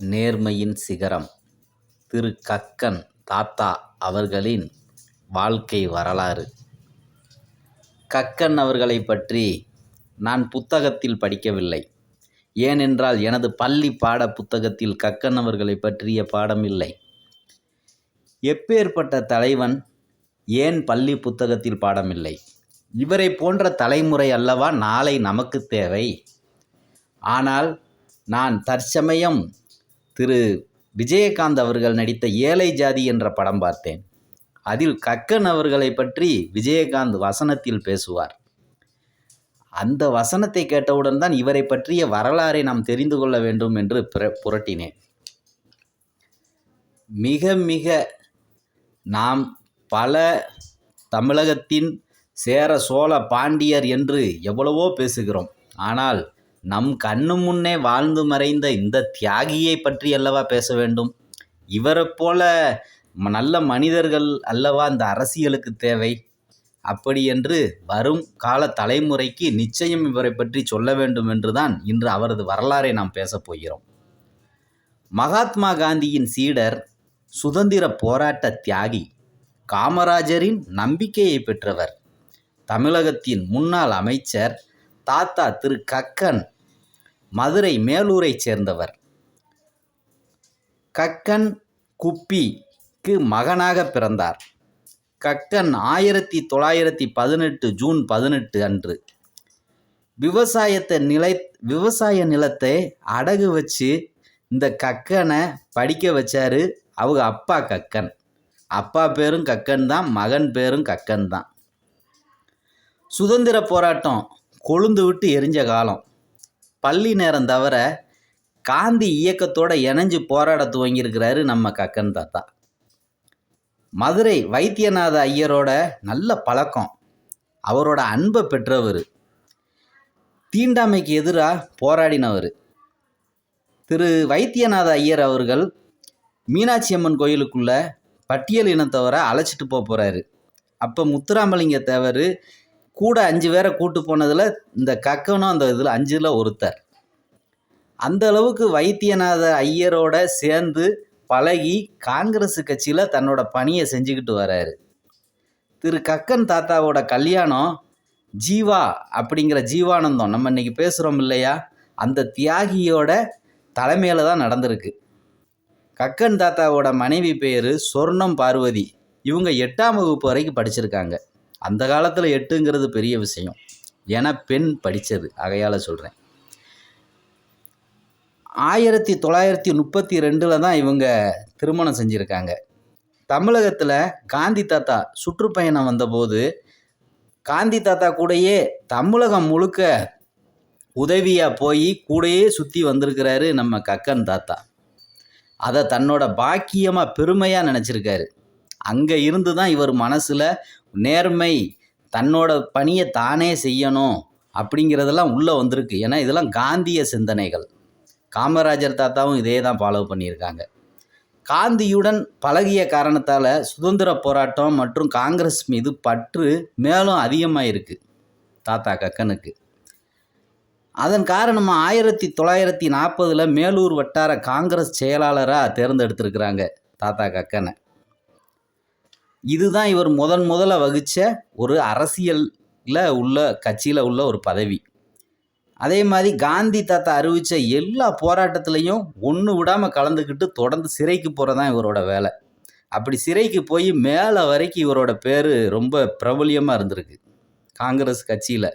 நேர்மையின் சிகரம். திரு கக்கன் தாத்தா அவர்களின் வாழ்க்கை வரலாறு. கக்கன் அவர்களை பற்றி நான் புத்தகத்தில் படிக்கவில்லை. ஏனென்றால் எனது பள்ளி பாட புத்தகத்தில் கக்கன் அவர்களை பற்றிய பாடம் இல்லை. எப்பேற்பட்ட தலைவன் ஏன் பள்ளி புத்தகத்தில் பாடமில்லை இவரை போன்ற தலைமுறை அல்லவா நாளை நமக்கு தேவை? ஆனால் நான் தற்சமயம் திரு விஜயகாந்த் அவர்கள் நடித்த ஏழை ஜாதி என்ற படம் பார்த்தேன். அதில் கக்கன் அவர்களை பற்றி விஜயகாந்த் வசனத்தில் பேசுவார். அந்த வசனத்தை கேட்டவுடன் தான் இவரை பற்றிய வரலாறை நாம் தெரிந்து கொள்ள வேண்டும் என்று புரட்டினேன். மிக மிக நாம் பல தமிழகத்தின் சேர சோழ பாண்டியர் என்று எவ்வளவோ பேசுகிறோம். ஆனால் நம் கண்ணு முன்னே வாழ்ந்து மறைந்த இந்த தியாகியை பற்றி அல்லவா பேச வேண்டும்? இவரைப் போல நல்ல மனிதர்கள் அல்லவா இந்த அரசியலுக்கு தேவை? அப்படி என்று வரும் கால தலைமுறைக்கு நிச்சயம் இவரை பற்றி சொல்ல வேண்டும் என்றுதான் இன்று அவரது வரலாறை நாம் பேசப் போகிறோம். மகாத்மா காந்தியின் சீடர் சுதந்திர போராட்ட தியாகி காமராஜரின் நம்பிக்கையை பெற்றவர். தமிழகத்தின் முன்னாள் அமைச்சர் தாத்தா திரு கக்கன் மதுரை மேலூரைச் சேர்ந்தவர். கக்கன் குப்பிக்கு மகனாக பிறந்தார். கக்கன் ஆயிரத்தி தொள்ளாயிரத்தி பதினெட்டு ஜூன் பதினெட்டு அன்று விவசாயத்தை நிலை விவசாய நிலத்தை அடகு வச்சு இந்த கக்கனை படிக்க வச்சாரு அவங்க அப்பா கக்கன். அப்பா பேரும் கக்கன் தான் மகன் பேரும் கக்கன் தான். சுதந்திர போராட்டம் கொழுந்து விட்டு எரிஞ்ச காலம். பள்ளி நேரம் தவிர காந்தி இயக்கத்தோட இணைஞ்சு போராட துவங்கியிருக்கிறாரு நம்ம கக்கன் தாத்தா. மதுரை வைத்தியநாத ஐயரோட நல்ல பழக்கம். அவரோட அன்பை பெற்றவர். தீண்டாமைக்கு எதிராக போராடினவர். திரு வைத்தியநாத ஐயர் அவர்கள் மீனாட்சி அம்மன் கோயிலுக்குள்ள பட்டியல் இனத்தவரை அழைச்சிட்டு போக போகிறாரு அப்போ முத்துராமலிங்க தேவர் கூட அஞ்சு பேரை கூட்டு போனதில் இந்த கக்கனும் அந்த இதில் அஞ்சில் ஒருத்தர். அந்த அளவுக்கு வைத்தியநாத ஐயரோட சேர்ந்து பழகி காங்கிரஸ் கட்சியில் தன்னோட பணியை செஞ்சுக்கிட்டு வராரு. திரு கக்கன் தாத்தாவோட கல்யாணம் ஜீவா அப்படிங்கிற ஜீவானந்தம். நம்ம இன்னைக்கு பேசுகிறோம் இல்லையா? அந்த தியாகியோட தலைமையில் தான் நடந்திருக்கு. கக்கன் தாத்தாவோட மனைவி பேர் சொர்ணம் பார்வதி. இவங்க எட்டாம் வகுப்பு வரைக்கும் படிச்சிருக்காங்க. அந்த காலத்தில் எட்டுங்கிறது பெரிய விஷயம். ஏன்னா பெண் படித்தது அகையால் சொல்கிறேன் ஆயிரத்தி தொள்ளாயிரத்தி முப்பத்தி ரெண்டில் தான் இவங்க திருமணம் செஞ்சுருக்காங்க. தமிழகத்தில் காந்தி தாத்தா சுற்றுப்பயணம் வந்தபோது காந்தி தாத்தா கூடயே தமிழகம் முழுக்க உதவியாக போய் கூடயே சுற்றி வந்திருக்கிறாரு நம்ம கக்கன் தாத்தா. அதை தன்னோட பாக்கியமாக பெருமையாக நினச்சிருக்காரு. அங்கே இருந்து தான் இவர் மனசில் நேர்மை தன்னோட பணியை தானே செய்யணும் அப்படிங்கிறதெல்லாம் உள்ளே வந்திருக்கு. ஏன்னா இதெல்லாம் காந்திய சிந்தனைகள். காமராஜர் தாத்தாவும் இதே தான் ஃபாலோ பண்ணியிருக்காங்க. காந்தியுடன் பழகிய காரணத்தால் சுதந்திர போராட்டம் மற்றும் காங்கிரஸ் மீது பற்று மேலும் அதிகமாக இருக்குது தாத்தா கக்கனுக்கு. அதன் காரணமாக ஆயிரத்தி தொள்ளாயிரத்தி நாற்பதில் மேலூர் வட்டார காங்கிரஸ் செயலாளராக தேர்ந்தெடுத்திருக்கிறாங்க தாத்தா கக்கனை. இதுதான் இவர் முதன் முதல்ல வகித்த ஒரு அரசியலில் உள்ள கட்சியில் உள்ள ஒரு பதவி. அதே மாதிரி காந்தி தாத்தா அறிவித்த எல்லா போராட்டத்துலேயும் ஒன்று விடாமல் கலந்துக்கிட்டு தொடர்ந்து சிறைக்கு போகிறது தான் இவரோட வேலை. அப்படி சிறைக்கு போய் மேலே வரைக்கும் இவரோட பேர் ரொம்ப பிரபலியமாக இருந்திருக்கு காங்கிரஸ் கட்சியில்.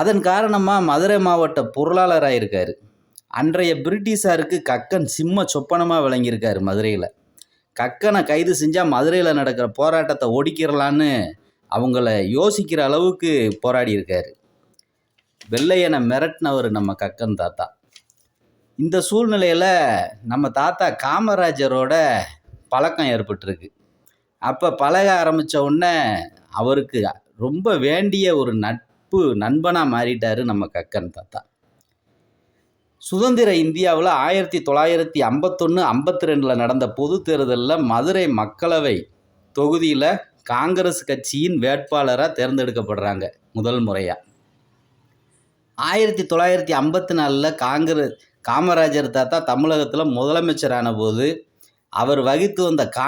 அதன் காரணமாக மதுரை மாவட்ட பொருளாளராக இருக்கார் அன்றைய பிரிட்டிஷாருக்கு கக்கன் சிம்ம சொப்பனமாக விளங்கியிருக்காரு மதுரையில். கக்கனை கைது செஞ்சால் மதுரையில் நடக்கிற போராட்டத்தை ஒடிக்கிறலான்னு அவங்கள யோசிக்கிற அளவுக்கு போராடி இருக்கார். வெள்ளையனை மிரட்டினவர் நம்ம கக்கன் தாத்தா. இந்த சூழ்நிலையில் நம்ம தாத்தா காமராஜரோட பழக்கம் ஏற்பட்டிருக்கு. அப்போ பழக ஆரம்பித்த உடனே அவருக்கு ரொம்ப வேண்டிய ஒரு நட்பு நண்பனாக மாறிட்டாரு நம்ம கக்கன் தாத்தா. சுதந்திர இந்தியாவில் ஆயிரத்தி தொள்ளாயிரத்தி ஐம்பத்தொன்று ஐம்பத்தி ரெண்டில் நடந்த பொது தேர்தலில் மதுரை மக்களவை தொகுதியில் காங்கிரஸ் கட்சியின் வேட்பாளராக தேர்ந்தெடுக்கப்படுறாங்க முதல் முறையாக ஆயிரத்தி தொள்ளாயிரத்தி ஐம்பத்தி நாலில் காங்கிரஸ் காமராஜர் தாத்தா தமிழகத்தில் முதலமைச்சரான போது அவர் வகித்து வந்த கா